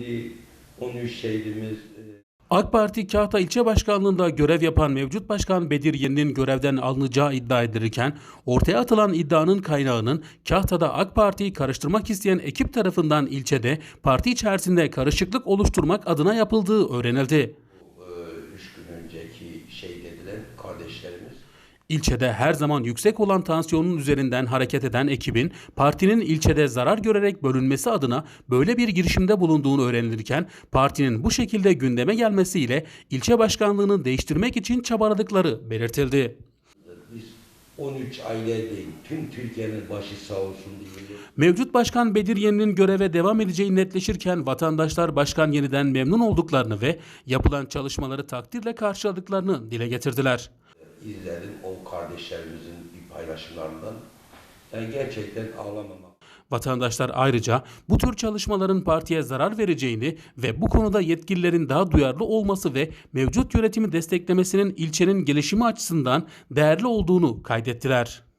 Şimdi 13 şehrimiz e, AK Parti Kahta İlçe Başkanlığı'nda görev yapan mevcut başkan Bedir Yeni'nin görevden alınacağı iddia edilirken ortaya atılan iddianın kaynağının Kahta'da AK Parti'yi karıştırmak isteyen ekip tarafından ilçede parti içerisinde karışıklık oluşturmak adına yapıldığı öğrenildi. 3 gün önceki şey dediler kardeşlerimiz. İlçede her zaman yüksek olan tansiyonun üzerinden hareket eden ekibin partinin ilçede zarar görerek bölünmesi adına böyle bir girişimde bulunduğunu öğrenilirken partinin bu şekilde gündeme gelmesiyle ilçe başkanlığını değiştirmek için çabaladıkları belirtildi. Biz 13 aile değil, tüm Türkiye'nin başı sağ olsun diye. Mevcut Başkan Bedir Yeni'nin göreve devam edeceği netleşirken vatandaşlar Başkan Yeni'den memnun olduklarını ve yapılan çalışmaları takdirle karşıladıklarını dile getirdiler. İzledim o kardeşlerimizin bir paylaşımlarından. Yani gerçekten ağlamamak. Vatandaşlar ayrıca bu tür çalışmaların partiye zarar vereceğini ve bu konuda yetkililerin daha duyarlı olması ve mevcut yönetimi desteklemesinin ilçenin gelişimi açısından değerli olduğunu kaydettiler.